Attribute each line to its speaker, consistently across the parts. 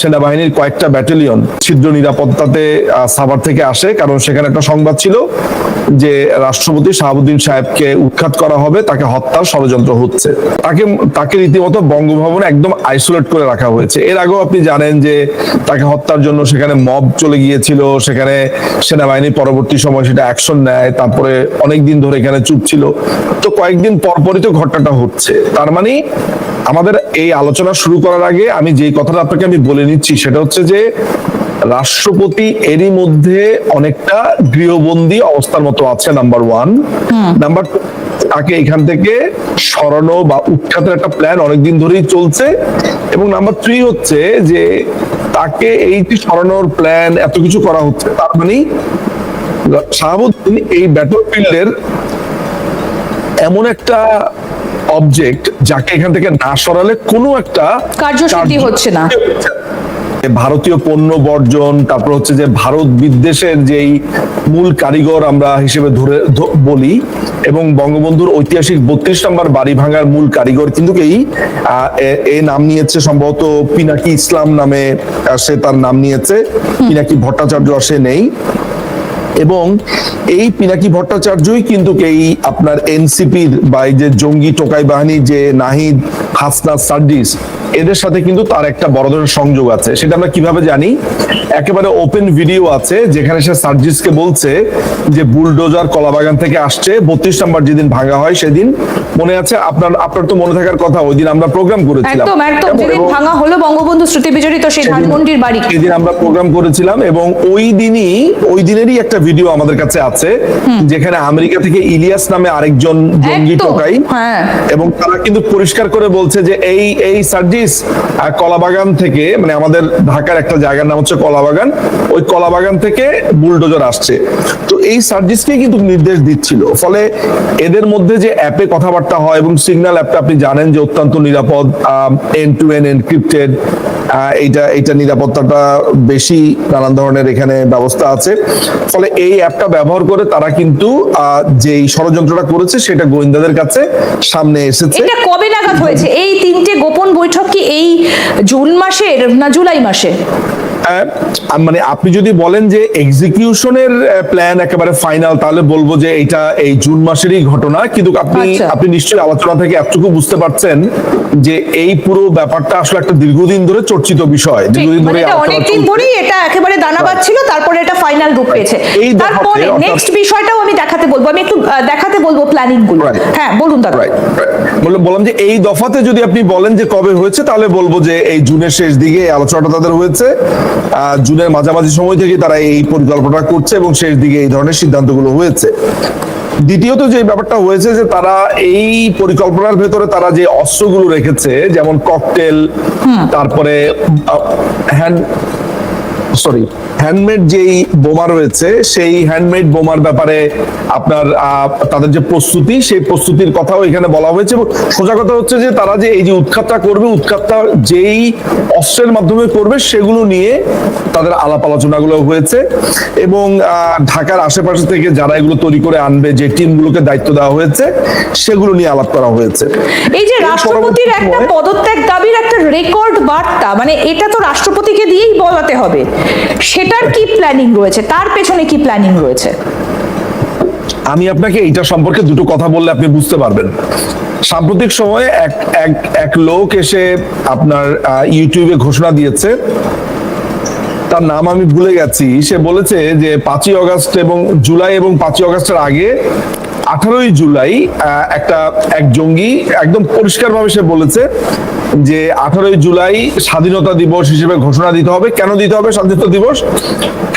Speaker 1: সেনাবাহিনীর কয়েকটা ব্যাটালিয়ন ছিদ্র নিরাপত্তাতে সাভার থেকে আসে কারণ সেখানে একটা সংবাদ ছিল। যে রাষ্ট্রপতি শাহাবুদ্দিন সাহেবকে উৎখাত করা হবে, তাকে হত্যার ষড়যন্ত্র হচ্ছে। তাকে তাকে রীতিমতো বঙ্গভবনে একদম আইসোলেট করে রাখা হয়েছে। এর আগেও আপনি জানেন যে তাকে হত্যার জন্য সেখানে মব চলে গিয়েছিল, সেখানে সেনাবাহিনী পরবর্তী সময় সেটা অ্যাকশন নেয়, তারপরে অনেক দিন ধরে এখানে চুপ ছিল। তো কয়েকদিন পরপরই তো ঘটনাটা হচ্ছে। তার মানে আমাদের এই আলোচনা শুরু করার আগে আমি যেই কথাটা আপনাকে আমি বলে নিচ্ছি, সেটা হচ্ছে যে রাষ্ট্রপতি এরই মধ্যে অনেকটা গৃহবন্দী অবস্থার মতো আছে নাম্বার ওয়ান নাম্বার তাকে এখান থেকে সরানো বা উৎখাতের একটা প্ল্যান অনেকদিন ধরেই চলছে। এবং নাম্বার থ্রি হচ্ছে যে তাকে এই যে সরানোর প্ল্যান এত কিছু করা হচ্ছে তার মানে শাহাবুদ্দিন এই ব্যাটল ফিল্ডের এমন একটা অবজেক্ট যাকে এখান থেকে না সরালে কোনো একটা
Speaker 2: কার্যসিদ্ধি হচ্ছে না।
Speaker 1: ভারতীয় পণ্য বর্জন তারপর হচ্ছে যে ভারত বিদ্বেষের যেই মূল কারিগর আমরা হিসেবে ধরে বলি এবং বঙ্গবন্ধুর ঐতিহাসিক বত্রিশ নম্বর বাড়ি ভাঙার মূল কারিগর কিন্তু এই এ- নাম নিয়েছে সম্ভবত পিনাকি ইসলাম নামে সে তার নাম নিয়েছে। পিনাকি ভট্টাচার্য সে নেই। এবং এই পিনাকি ভট্টাচার্যই কিন্তু এই আপনার এনসিপির বা এই যে জঙ্গি টোকাই বাহিনী যে নাহিদ হাসনা সার্জিস এদের সাথে কিন্তু তার একটা বড় ধরনের সংযোগ আছে। সেটা আমরা কীভাবে জানি? একেবারে ওপেন ভিডিও আছে যেখানে সে সার্জিসকে বলছে যে বুলডোজার কলাবাগান থেকে আসছে বত্রিশ নাম্বার যেদিন ভাঙা হয় সেদিন। মনে আছে? আপনার আপনার তো মনে থাকার কথা ওই দিন আমরা প্রোগ্রাম করেছিলাম।
Speaker 2: একদম একদম যেদিন ভাঙা হলো বঙ্গবন্ধু স্মৃতি বিজড়িত সেই ধানমন্ডির বাড়ি।
Speaker 1: সেদিন আমরা প্রোগ্রাম করেছিলাম এবং ওই দিনই ওই দিনেরই একটা ভিডিও আমাদের কাছে আছে যেখানে আমেরিকা থেকে ইলিয়াস নামে আরেকজন জঙ্গি টোকাই
Speaker 2: হ্যাঁ।
Speaker 1: এবং তারা কিন্তু পরিষ্কার করে বলছে যে এই এই সার্জিস আহ, কলাবাগান থেকে মানে আমাদের ঢাকার একটা জায়গার নাম হচ্ছে কলাবাগান ওই কলাবাগান থেকে বুলডোজার আসছে। তো এই সার্জিসকে কিন্তু নির্দেশ দিচ্ছিল। ফলে এদের মধ্যে যে অ্যাপে কথাবার্তা হয় এবং সিগন্যাল অ্যাপটা আপনি জানেন যে অত্যন্ত নিরাপদ এন টু এন্ড এনক্রিপ্টেড এইটা এইটা নিরাপত্তাটা বেশি নানান ধরনের এখানে ব্যবস্থা আছে। ফলে এই অ্যাপটা ব্যবহার করে তারা কিন্তু যেই ষড়যন্ত্রটা করেছে সেটা গোয়েন্দাদের কাছে সামনে এসেছে।
Speaker 2: এটা কবে নাগাদ হয়েছে? এই তিনটে গোপন বৈঠক কি এই জুন মাসের না জুলাই মাসে
Speaker 1: মানে আপনি যদি বলেন যে এক্সিকিউশনের প্ল্যান একেবারে ফাইনাল তাহলে বলব যে এটা এই জুন মাসেরই ঘটনা। কিন্তু আপনি
Speaker 2: আচ্ছা।
Speaker 1: আপনি নিশ্চয়ই আলোচনা থেকে এতটুকু বুঝতে পারছেন যে এই পুরো ব্যাপারটা আসলে একটা দীর্ঘদিন ধরে চর্চিত বিষয়। দীর্ঘদিন
Speaker 2: মানে
Speaker 1: ধরে
Speaker 2: অনেকদিন ধরেই এটা একেবারে দানাবাদ ছিল তারপরে এটা ফাইনাল রূপ পেয়েছে। তারপরে নেক্সট বিষয়টাও আমি দেখাতে বলব। আমি একটু দেখাতে বলব
Speaker 1: প্ল্যানিংগুলো।
Speaker 2: হ্যাঁ বলুন দাদা।
Speaker 1: বললাম যে এই দফাতে যদি আপনি বলেন যে কবে হয়েছে তাহলে বলব যে এই জুনের শেষ দিকে আলোচনাটা তাদের হয়েছে। জুনের মাঝামাঝি সময় থেকে তারা এই পরিকল্পনা করছে এবং শেষ দিকে এই ধরনের সিদ্ধান্তগুলো হয়েছে। দ্বিতীয়ত যে ব্যাপারটা হয়েছে যে তারা এই পরিকল্পনার ভেতরে তারা যে অস্ত্রগুলো রেখেছে যেমন ককটেল তারপরে হ্যান্ড সরি হ্যান্ডমেড যেই বোমা রয়েছে সেই হ্যান্ডমেড বোমার ব্যাপারে আপনার তাদের যে প্রস্তুতি সেই প্রস্তুতির কথাও এখানে বলা হয়েছে এবং সোজা কথা হচ্ছে যে তারা যে এই যে উৎখাতটা করবে উৎখাতটা যেই অস্ত্রের মাধ্যমে করবে সেগুলো নিয়ে তাদের আলাপ আলোচনাগুলো হয়েছে এবং ঢাকার আশেপাশে থেকে যারা এগুলো তৈরি করে আনবে যে টিমগুলোকে দায়িত্ব দেওয়া হয়েছে সেগুলো নিয়ে আলাপ করা হয়েছে।
Speaker 2: এই যে রাষ্ট্রপতির একটা পদত্যাগ দাবির একটা রেকর্ড বার্তা মানে এটা তো রাষ্ট্রপতিকে দিয়েই বলাতে হবে। সেটার কি প্ল্যানিং রয়েছে? তার পেছনে কি প্ল্যানিং রয়েছে?
Speaker 1: আমি আপনাকে এইটা সম্পর্কে দুটো কথা বললে আপনি বুঝতে পারবেন। সাম্প্রতিক সময়ে এক এক এক লোক এসে আপনার ইউটিউবে ঘোষণা দিয়েছে। তার নাম আমি ভুলে গেছি। সে বলেছে যে পাঁচই অগস্ট এবং জুলাই এবং পাঁচই অগস্টের আগে আঠারোই জুলাই একটা, এক জঙ্গি একদম পরিষ্কারভাবে সে বলেছে যে আঠারোই জুলাই স্বাধীনতা দিবস হিসেবে ঘোষণা দিতে হবে। কেন দিতে হবে স্বাধীনতা দিবস?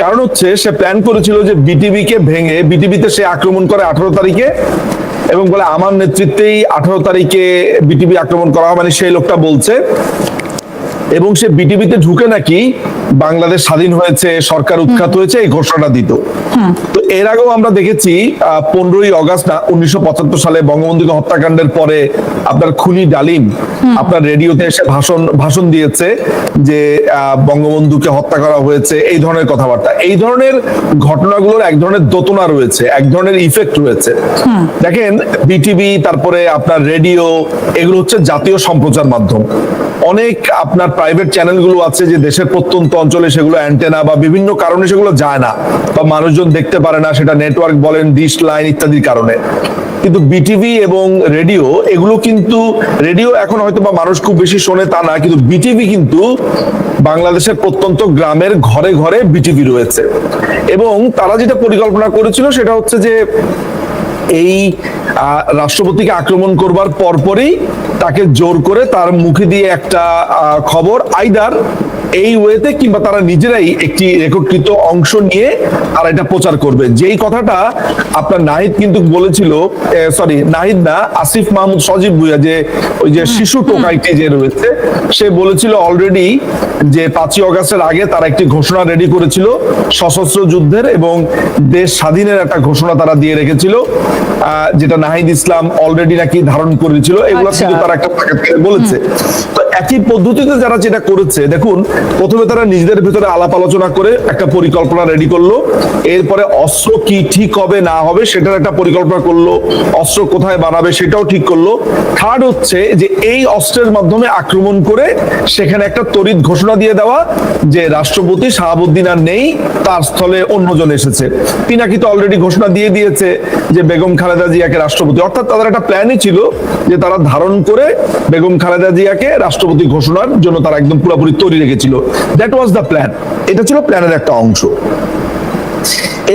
Speaker 1: কারণ হচ্ছে সে প্ল্যান করেছিল যে বিটিভি কে ভেঙে বিটিভিতে সে আক্রমণ করে আঠারো তারিখে এবং বলে আমার নেতৃত্বেই আঠারো তারিখে বিটিভি আক্রমণ করা হবে মানে সেই লোকটা বলছে। এবং সে বিটিভিতে ঢুকে নাকি বাংলাদেশ স্বাধীন হয়েছে সরকার উৎখাত হয়েছে এই ঘোষণাটা দিত। তো এর আগেও আমরা দেখেছি পনেরোই অগাস্ট না উনিশশো পঁচাত্তর সালে বঙ্গবন্ধুকে হত্যাকাণ্ডের পরে আপনার খুনি ডালিম আপনার রেডিওতে এসে ভাষণ ভাষণ দিয়েছে যে বঙ্গবন্ধুকে হত্যা করা হয়েছে এই ধরনের কথাবার্তা। এই ধরনের ঘটনাগুলোর এক ধরনের দোতনা রয়েছে এক ধরনের ইফেক্ট রয়েছে। দেখেন বিটিভি তারপরে আপনার রেডিও এগুলো হচ্ছে জাতীয় সম্প্রচার মাধ্যম। অনেক আপনার প্রাইভেট চ্যানেলগুলো আছে যে দেশের প্রত্যন্ত অঞ্চলে সেগুলো অ্যান্টেনা বা বিভিন্ন কারণে সেগুলো যায় না বা মানুষজন দেখতে পারে না, সেটা নেটওয়ার্ক বলেন ডিশ লাইন ইত্যাদির কারণে। কিন্তু বিটিভি এবং রেডিও এগুলো কিন্তু রেডিও এখন হয়তো বা মানুষ খুব বেশি শোনে তা না, কিন্তু বিটিভি কিন্তু বাংলাদেশের প্রত্যন্ত গ্রামের ঘরে ঘরে বিটিভি রয়েছে। এবং তারা যেটা পরিকল্পনা করেছিল সেটা হচ্ছে যে এই রাষ্ট্রপতিকে আক্রমণ করবার পরপরই তাকে জোর করে তার মুখে দিয়ে একটা খবর আইদার এই ওয়েতে কিংবা তারা নিজেরাই একটি রেকর্ডকৃত অংশ নিয়ে আর এটা প্রচার করবে। যেই কথাটা আপনার নাহিদ কিন্তু বলেছিল সরি নাহিদ না আসিফ মাহমুদ সজীব ভুইয়া যে ওই যে শিশু টোকাইটি যে রয়েছে সে বলেছিল অলরেডি যে পাঁচই অগস্টের আগে তারা একটি ঘোষণা রেডি করেছিল সশস্ত্র যুদ্ধের এবং দেশ স্বাধীনের একটা ঘোষণা তারা দিয়ে রেখেছিল আহ, যেটা নাহিদ ইসলাম অলরেডি নাকি ধারণ করেছিল। এগুলো
Speaker 2: আচ্ছা।
Speaker 1: কিন্তু তারা একটা বলেছে। তো একই পদ্ধতিতে যারা যেটা করেছে, দেখুন, প্রথমে তারা নিজেদের ভিতরে আলাপ আলোচনা করে একটা পরিকল্পনা রেডি করল, এরপরে অস্ত্র কি ঠিক হবে, না হবে, সেটার একটা পরিকল্পনা করল, অস্ত্র কোথায় বানাবে সেটাও ঠিক করল। থার্ড হচ্ছে যে এই অস্ত্রের মাধ্যমে আক্রমণ করে সেখানে একটা তড়িৎ ঘোষণা দিয়ে দেওয়া যে রাষ্ট্রপতি শাহাবুদ্দিন আর নেই, তার স্থলে অন্যজন এসেছে। পিনাকি তো অলরেডি ঘোষণা দিয়ে দিয়েছে যে বেগম খালেদা জিয়াকে রাষ্ট্রপতি। অর্থাৎ তাদের একটা প্ল্যানই ছিল যে তারা ধারণ করে বেগম খালেদা জিয়াকে রাষ্ট্রপতি ঘোষণার জন্য তারা একদম পুরোপুরি তৈরি রেখেছিল। দ্যাট ওয়াজ দ্য প্ল্যান এটা ছিল প্ল্যানের একটা অংশ।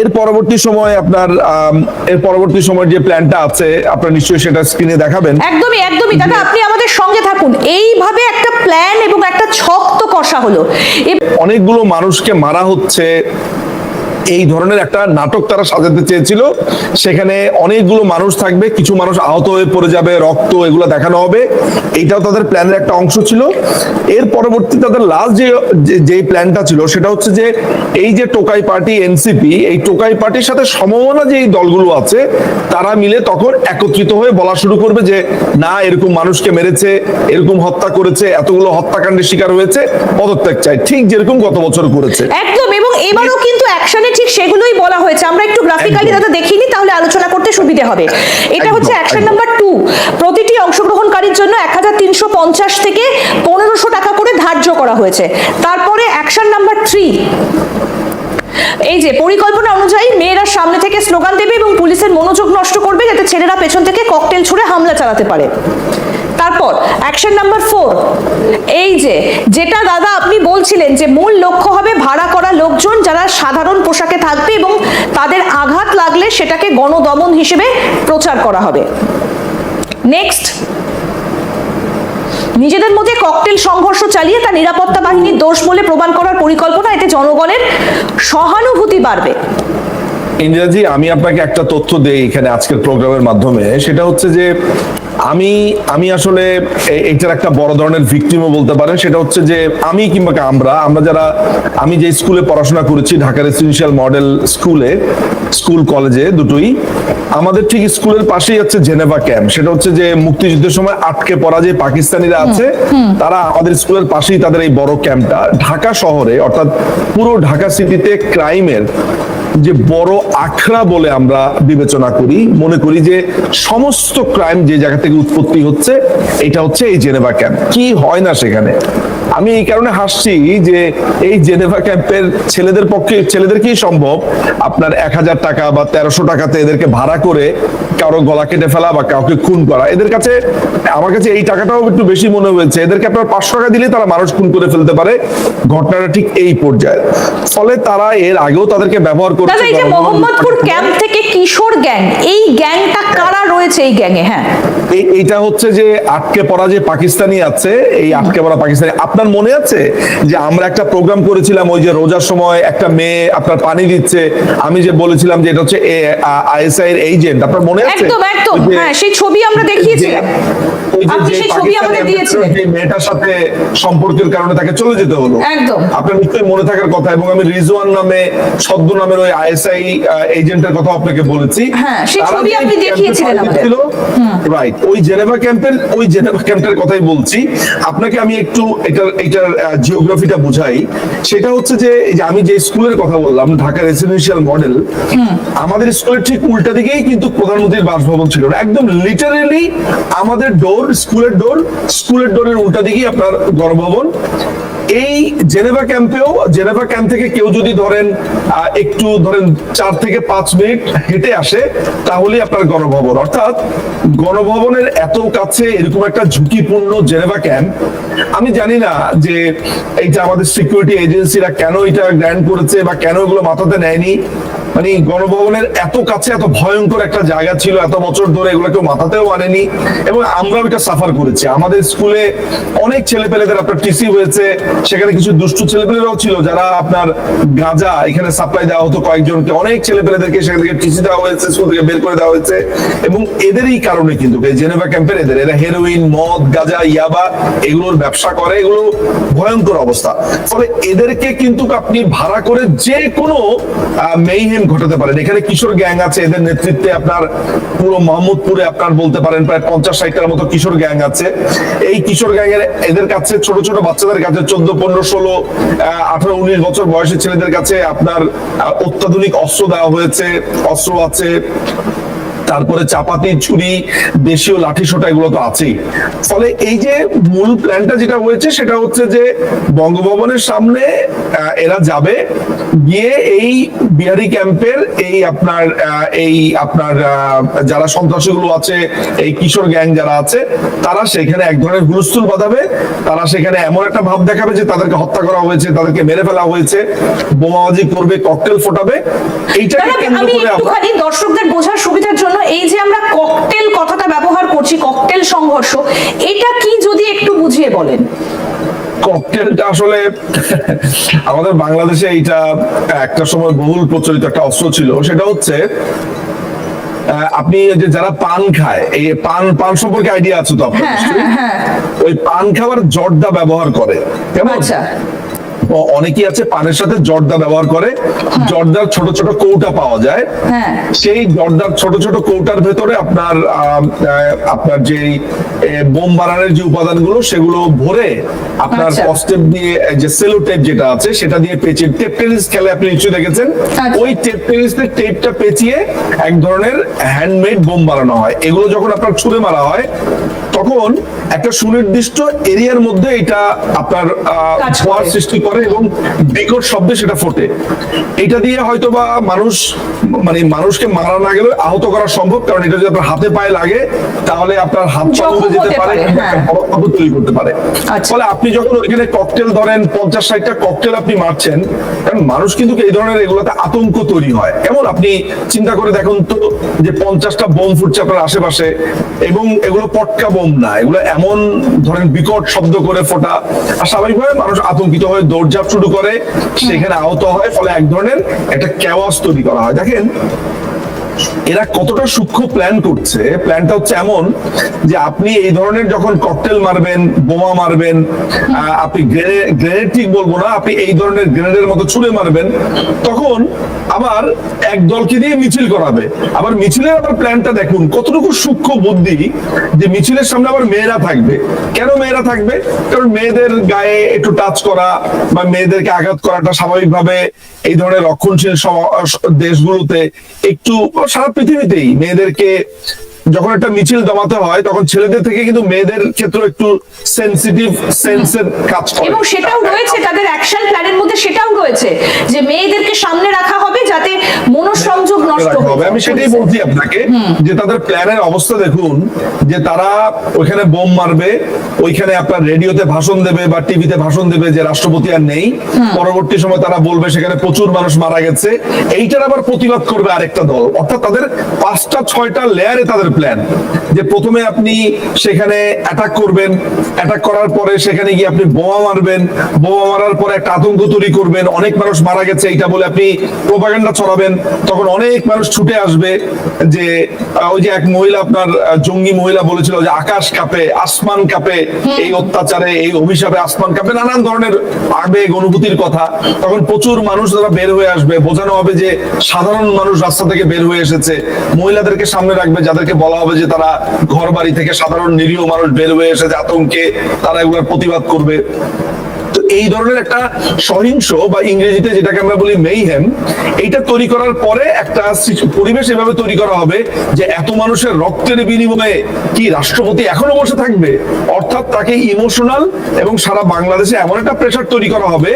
Speaker 1: এর পরবর্তী সময় আপনার এর পরবর্তী সময় যে প্ল্যানটা আছে আপনার নিশ্চয়ই সেটা স্ক্রিনে দেখাবেন।
Speaker 2: একদমই একদমই। দাদা আপনি আমাদের সঙ্গে থাকুন। এইভাবে একটা প্ল্যান এবং একটা ছক তো কষা হলো।
Speaker 1: অনেকগুলো মানুষকে মারা হচ্ছে এই ধরনের একটা নাটক তারা সাজাতে চেয়েছিল। সেখানে অনেকগুলো মানুষ থাকবে, কিছু মানুষ আহত হয়ে পড়ে যাবে, রক্ত এগুলো দেখানো হবে। এইটাও তাদের প্ল্যানের একটা অংশ ছিল। এর পরবর্তী তাদের লাস্ট যে, যে- প্ল্যানটা ছিল, সেটা হচ্ছে যে এই যে টোকাই পার্টি এনসিপি, এই টোকাই পার্টির সাথে সমমনা যে এই দলগুলো আছে, তারা মিলে তখন একত্রিত হয়ে বলা শুরু করবে যে, না, এরকম মানুষকে মেরেছে, এরকম হত্যা করেছে, এতগুলো হত্যাকাণ্ডের শিকার হয়েছে, পদত্যাগ চাই। ঠিক যেরকম গত বছর করেছে।
Speaker 2: একদম, এবং এবারও কিন্তু অ্যাকশনে ঠিক সেগুলোই বলা হয়েছে। আমরা একটু গ্রাফিক্যালি। দাদা দেখিনি তাহলে আলোচনা করতে সুবিধে হবে। এটা হচ্ছে অ্যাকশন নাম্বার টু প্রতিটি অংশগ্রহণকারীর জন্য এক হাজার তিনশো পঞ্চাশ থেকে পনেরোশো টাকা করে ধার্য করা হয়েছে। তারপরে অ্যাকশন নাম্বার থ্রি এই যে পরিকল্পনা অনুযায়ী মেয়েরা সামনে থেকে স্লোগান দেবে এবং পুলিশের মনোযোগ নষ্ট করবে যাতে ছেলেরা পেছন থেকে ককটেল ছুড়ে হামলা চালাতে পারে। তারপর অ্যাকশন নাম্বার ফোর এই যে, যেটা দাদা আপনি বলছিলেন যে মূল লক্ষ্য হবে ভাড়া করা লোকজন যারা সাধারণ পোশাকে থাকবে এবং তাদের আঘাত লাগলে সেটাকে গণদমন হিসেবে প্রচার করা হবে। নেক্সট নিজেদের মধ্যে ককটেল সংঘর্ষ চালিয়ে তা নিরাপত্তা বাহিনীর দোষ বলে প্রমাণ করার পরিকল্পনা এতে জনগণের সহানুভূতি বাড়বে।
Speaker 1: ইন্দিরাজি আমি আপনাকে একটা তথ্য দেই এখানে আজকের প্রোগ্রামের মাধ্যমে। সেটা হচ্ছে যে আমি আমি আসলে এটার একটা বড় ধরনের ভিকটিমও বলতে পারেন। সেটা হচ্ছে যে আমি কিংবা আমরা আমরা যারা আমি যে স্কুলে পড়াশোনা করেছি ঢাকা রেসিডেন্সিয়াল মডেল স্কুলে স্কুল কলেজে দুটোই আমাদের ঠিক স্কুলের পাশেই হচ্ছে জেনেভা ক্যাম্প। সেটা হচ্ছে যে মুক্তিযুদ্ধের সময় আটকে পড়া যে পাকিস্তানিরা আছে তারা আমাদের স্কুলের পাশেই তাদের এই বড় ক্যাম্পটা ঢাকা শহরে অর্থাৎ পুরো ঢাকা সিটিতে ক্রাইমের যে বড় আখড়া বলে আমরা বিবেচনা করি, মনে করি যে সমস্ত ক্রাইম যে জায়গা থেকে উৎপত্তি হচ্ছে, এটা হচ্ছে এই জেনেভা ক্যাম্প কি হয় না সেখানে? আমি এই কারণে হাসছি যে এই জেনেভা ক্যাম্পের ছেলেদের পক্ষে ছেলেদের কি সম্ভব? আপনার এক হাজার টাকা বা তেরোশো টাকাতে এদেরকে ভাড়া করে কারও গলা কেটে ফেলা বা কাউকে খুন করা। এদের কাছে আমার কাছে এই টাকাটাও একটু বেশি মনে হয়েছে। এদেরকে আপনার পাঁচশো টাকা দিলে তারা মানুষ খুন করে ফেলতে পারে। ঘটনাটা ঠিক এই পর্যায়ে। ফলে তারা এর আগেও তাদেরকে ব্যবহার করছে
Speaker 2: মোহাম্মদপুর ক্যাম্প থেকে কিশোর গ্যাং এই গ্যাংটা কারা রয়েছে এই গ্যাংয়ে হ্যাঁ
Speaker 1: এইটা হচ্ছে যে আটকে পড়া যে পাকিস্তানি আছে এই আটকে পড়া পাকিস্তানি আপনার মনে আছে যে আমরা একটা প্রোগ্রাম করেছিলাম ওই যে রোজার সময় একটা মেয়ে আপনার পানি দিচ্ছে আমি যে বলেছিলাম যে এটা হচ্ছে আইএসআই এর এজেন্ট আপনার মনে আছে
Speaker 2: একদম একদম হ্যাঁ সেই ছবি আমরা দেখিয়েছিলাম আপনি সেই ছবি আমাদের দিয়েছিলেন।
Speaker 1: যে মেয়েটার সাথে সম্পর্কের কারণে তাকে চলে যেতে হলো
Speaker 2: একদম।
Speaker 1: আপনার নিশ্চয়ই মনে থাকার কথা এবং আমি রিজওয়ান নামে ছদ্ম নামের ওই আইএসআই এজেন্টের কথা আপনাকে বলেছি
Speaker 2: হ্যাঁ, সেই ছবি আপনি দেখিয়েছিলেন।
Speaker 1: ছিল, রাইট ওই জেনেভা ক্যাম্পের ওই জেনেভা ক্যাম্পের কথাই বলছি। আপনাকে আমি একটু এটা এইটার জিওগ্রাফিটা বুঝাই। সেটা হচ্ছে যে যে আমি যে স্কুলের কথা বললাম ঢাকা রেসিডেন্সিয়াল মডেল আমাদের স্কুলের ঠিক উল্টা দিকেই কিন্তু প্রধানমন্ত্রীর বাসভবন ছিল একদম লিটারেলি আমাদের ডোর স্কুলের ডোর স্কুলের ডোরের উল্টা দিকেই আপনার গণভবন। এই জেনেভা ক্যাম্পেও, জেনেভা ক্যাম্প থেকে কেউ যদি ধরেন একটু ধরেন চার থেকে পাঁচ মিনিট হেঁটে আসে, তাহলে আপনার গণভবন। অর্থাৎ গণভবনের এত কাছে এরকম একটা ঝুঁকিপূর্ণ জেনেভা ক্যাম্প, আমি জানি না যে এইটা আমাদের সিকিউরিটি এজেন্সিরা কেন এটা গ্র্যান্ড করেছে বা কেন এগুলো মাথাতে নেয়নি। মানে গণভবনের এত কাছে এত ভয়ঙ্কর একটা জায়গা ছিল, এত বছর ধরে এগুলো কেউ মাথাতেও মানেনি এবং আমরাও এটা সাফার করেছি। আমাদের স্কুলে অনেক ছেলেপেলেদের আপনার টিসি হয়েছে, সেখানে কিছু দুষ্টু ছেলেপেলেরাও ছিল যারা আপনার গাঁজা এখানে সাপ্লাই দেওয়া হতো কয়েকজনকে। অনেক ছেলেপেলেদেরকে সেখান থেকে টিসি দেওয়া হয়েছে স্কুল থেকে বের করে দেওয়া হয়েছে এবং এদেরই কারণে কিন্তু জেনেভা ক্যাম্পের এদের, এরা হেরোইন মদ, গাঁজা, ইয়াবা এগুলোর ব্যবসা করে, এগুলো ভয়ঙ্কর অবস্থা। ফলে এদেরকে কিন্তু আপনি ভাড়া করে যে কোনো মেইহেম ঘটাতে পারেন। এখানে কিশোর গ্যাং আছে, এদের নেতৃত্বে আপনার পুরো মোহাম্মদপুরে আপনার বলতে পারেন প্রায় পঞ্চাশ ষাটটার মতো কিশোর গ্যাং আছে। এই কিশোর গ্যাং এর এদের কাছে ছোট ছোট বাচ্চাদের কাছে চোদ্দ, পনেরো, ষোলো আঠারো, উনিশ বছর বয়সের ছেলেদের কাছে আপনার অত্যাধুনিক অস্ত্র দেওয়া হয়েছে, অস্ত্র আছে। তারপরে চাপাতি ছুরি দেশীয় লাঠি সোটা এগুলো তো আছেই। ফলে এই যে মূল প্ল্যানটা যেটা হয়েছে সেটা হচ্ছে যে বঙ্গভবনের সামনে এরা যাবে গিয়ে এই বিহারি ক্যাম্পের এই আপনার এই আপনার যারা সন্ত্রাসীগুলো আছে এই কিশোর গ্যাং যারা আছে তারা সেখানে এক ধরনের হুলস্থুল বাঁধাবে। তারা সেখানে এমন একটা ভাব দেখাবে যে তাদেরকে হত্যা করা হয়েছে তাদেরকে মেরে ফেলা হয়েছে বোমাবাজি করবে ককটেল ফোটাবে। এইটাকে কেন্দ্র করে
Speaker 2: দর্শকদের বোঝার সুবিধার জন্য এই যে আমরা ককটেল কথাটা ব্যবহার করছি ককটেল সংঘর্ষ এটা কি যদি একটু বুঝিয়ে বলেন?
Speaker 1: ককটেলটা আসলে আমাদের বাংলাদেশে একটা সময় বহুল প্রচলিত একটা অস্ত্র ছিল। সেটা হচ্ছে আপনি যে যারা পান খায় এই পান পান সম্পর্কে আইডিয়া আছে তো আপনার
Speaker 2: হ্যাঁ? হ্যাঁ হ্যাঁ।
Speaker 1: ওই পান খাবার জর্দা ব্যবহার করে। কেমন?
Speaker 2: আচ্ছা।
Speaker 1: অনেকেই আছে পানের সাথে জর্দা ব্যবহার করে। জর্দার ছোট ছোট কৌটা পাওয়া যায়।
Speaker 2: হ্যাঁ।
Speaker 1: সেই জর্দার ছোট ছোট কৌটার ভেতরে আপনার আপনার যে বোম বানানোর যে উপাদানগুলো সেগুলো ভরে আপনার
Speaker 2: আচ্ছা।
Speaker 1: কস্টেপ দিয়ে যে সেলো টেপ যেটা আছে সেটা দিয়ে পেঁচিয়ে টেপ টেনিস খেলে আপনি নিশ্চয়ই দেখেছেন?
Speaker 2: আচ্ছা।
Speaker 1: ওই টেপ টেনিসের টেপটা পেঁচিয়ে এক ধরনের হ্যান্ডমেড বোম বানানো হয়। এগুলো যখন আপনার ছুঁড়ে মারা হয় তখন একটা সুনির্দিষ্ট এরিয়ার মধ্যে এটা আপনার। ধোঁয়ার সৃষ্টি করে এবং বিকট শব্দে সেটা ফোটে এটা দিয়ে হয়তো বা মানুষ মানে মানুষকে মারা না গেলে আহত করা সম্ভব কারণ এটা যদি আপনার হাতে পায়ে লাগে তাহলে আপনার হাত পা উড়ে যেতে পারে
Speaker 2: হ্যাঁ।
Speaker 1: তৈরি করতে পারে
Speaker 2: আচ্ছা।
Speaker 1: ফলে আপনি যখন ওইখানে ককটেল ধরেন পঞ্চাশ ষাটটা ককটেল আপনি মারছেন কারণ মানুষ কিন্তু এই ধরনের এগুলোতে আতঙ্ক তৈরি হয় কেমন আপনি চিন্তা করে দেখুন তো যে পঞ্চাশটা বোম ফুটছে আপনার আশেপাশে এবং এগুলো পটকা বোম না। এগুলো এমন, ধরেন বিকট শব্দ করে ফোটা। আর স্বাভাবিকভাবে মানুষ আতঙ্কিত হয়ে দৌড়ঝাঁপ শুরু করে, সেখানে আহত হয়, ফলে এক ধরনের একটা ক্যাওয়াস তৈরি করা হয়। দেখেন এরা কতটা সূক্ষ্ম প্ল্যান করছে? প্ল্যানটা হচ্ছে এমন যে আপনি এই ধরনের যখন ককটেল মারবেন, বোমা মারবেন আপনি গ্রেনেড ঠিক বলব না, আপনি এই ধরনের গ্রেনেডের মতো ছুড়ে মারবেন, তখন আবার এক দলকে দিয়ে মিছিল করাবে। আবার মিছিলের আবার প্ল্যানটা দেখুন, কতটুকু সূক্ষ্ম বুদ্ধি যে মিছিলের সামনে আবার মেয়েরা থাকবে। কেন মেয়েরা থাকবে? কারণ মেয়েদের গায়ে একটু টাচ করা বা মেয়েদেরকে আঘাত করাটা স্বাভাবিকভাবে এই ধরনের রক্ষণশীল দেশগুলোতে একটু সারা পৃথিবীতেই মেয়েদেরকে যখন একটা মিছিল দমাতে হয়, তখন ছেলেদের থেকে কিন্তু মেয়েদের ক্ষেত্রে একটু সেন্সিটিভ সেন্সের কাজ করে।
Speaker 2: এবং সেটাও রয়েছে তাদের অ্যাকশন প্ল্যানের মধ্যে সেটাও রয়েছে যে মেয়েদেরকে সামনে রাখা হবে যাতে মনোসংযোগ নষ্ট
Speaker 1: রাখা
Speaker 2: হয়ে
Speaker 1: হবে
Speaker 2: যায়।
Speaker 1: আমি সেটাই বলছি আপনাকে যে তাদের প্ল্যানের অবস্থা দেখুন যে তারা ওইখানে বোম মারবে ওইখানে আপনার রেডিওতে ভাষণ দেবে বা টিভিতে ভাষণ দেবে যে রাষ্ট্রপতি আর নেই। পরবর্তী সময় তারা বলবে সেখানে প্রচুর মানুষ মারা গেছে। এইটার আবার প্রতিবাদ করবে আরেকটা দল। অর্থাৎ তাদের পাঁচটা ছয়টা লেয়ারে তাদের প্ল্যান যে প্রথমে আপনি সেখানে অ্যাটাক করবেন। অ্যাটাক করার পরে সেখানে গিয়ে আপনি বোমা মারবেন। বোমা মারার পরে একটা আতঙ্ক তৈরি করবেন। অনেক মানুষ মারা গেছে এইটা বলে আপনি প্রোপাগান্ডা ছড়াবেন। তখন অনেক মানুষ ছুটে আসবে যে ওই যে এক মহিলা আপনার জঙ্গি মহিলা বলেছিল যে আকাশ কাঁপে আসমান কাঁপে এই অত্যাচারে এই অভিশাপে আসমান কাঁপে নানান ধরনের আবেগ অনুভূতির কথা। তখন প্রচুর মানুষ তারা বের হয়ে আসবে। বোঝানো হবে যে সাধারণ মানুষ রাস্তা থেকে বের হয়ে এসেছে। মহিলাদেরকে সামনে রাখবে যাদেরকে বলা হবে যে তারা ঘর বাড়ি থেকে সাধারণ নিরীহ মানুষ বের হয়ে এসেছে আতঙ্কে তারা এগুলোর প্রতিবাদ করবে। তো এই ধরনের একটা সহিংস বা ইংরেজিতে যেটাকে আমরা বলি মেইহেম এইটা তৈরি করার পরে একটা পরিবেশ এভাবে তৈরি করা হবে যে এত মানুষের রক্তের বিনিময়ে কি রাষ্ট্রপতি এখনও বসে থাকবে? অর্থাৎ তাকে ইমোশনাল এবং সারা বাংলাদেশে এমন একটা প্রেশার তৈরি করা হবে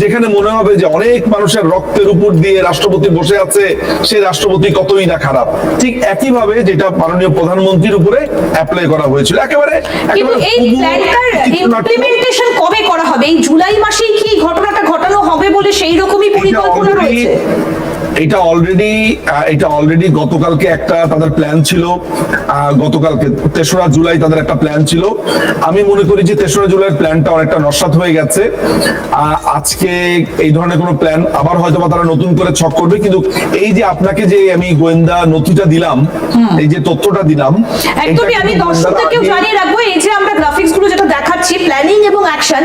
Speaker 1: যেখানে মনে হবে যে অনেক মানুষের রক্তের উপর দিয়ে রাষ্ট্রপতি বসে আছে সেই রাষ্ট্রপতি কতই না খারাপ। ঠিক একইভাবে যেটা মাননীয় প্রধানমন্ত্রীর উপরে অ্যাপ্লাই করা হয়েছিল। একেবারে
Speaker 2: কিন্তু
Speaker 1: একেবারে
Speaker 2: এই প্ল্যানটার ইমপ্লিমেন্টেশন কবে করা হবে? এই জুলাই মাসেই কি ঘটনাটা ঘটানো হবে বলে সেই রকমই পরিকল্পনা রয়েছে?
Speaker 1: এটা অলরেডি এটা অলরেডি গতকালকে একটা তাদের প্ল্যান ছিল। গতকালকে তেসরা জুলাই তাদের একটা প্ল্যান ছিল। আমি মনে করি যে তেসরা জুলাইয়ের প্ল্যানটা অনেকটা নস্বাত হয়ে গেছে। আজকে এই ধরনের কোনো প্ল্যান আবার হয়তো বা তারা নতুন করে ছক করবে। কিন্তু এই যে আপনাকে যে আমি গোয়েন্দা নথিটা দিলাম এই যে তথ্যটা দিলাম
Speaker 2: একদমই আমি দর্শকদেরকেও জানিয়ে রাখব এই যে আমরা গ্রাফিক্সগুলো যেটা দেখাচ্ছি প্ল্যানিং এবং অ্যাকশন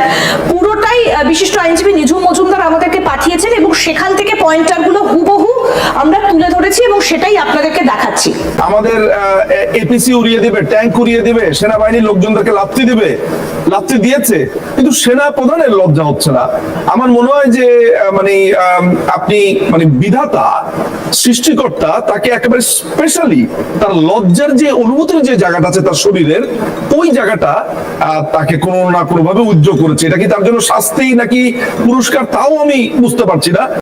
Speaker 2: পুরোটাই বিশিষ্ট আইনজীবী নিঝুম মজুমদার আমাদেরকে পাঠিয়েছেন এবং সেখান থেকে পয়েন্টারগুলো হুবহু আমরা তুলে ধরেছি এবং সেটাই আপনাদেরকে দেখাচ্ছি
Speaker 1: আমাদের এপিসি উড়িয়ে দিবে ট্যাঙ্ক উড়িয়ে দিবে সেনাবাহিনীর লোকজনদেরকে লাথি দিবে লাথি দিয়েছে কিন্তু সেনা প্রধানের লজ্জা হচ্ছে না আমার মনে হয় যে মানে আপনি মানে বিধাতা সৃষ্টিকর্তা তাকে একেবারে স্পেশালি তার লজ্জার যে অনুভূতির যে জায়গাটা আছে তার শরীরের ওই জায়গাটা তাকে কোনো না কোনো ভাবে উজ্জ্বল করেছে এটা কি তার জন্য শাস্তি নাকি পুরস্কার তাও আমি বুঝতে পারছি না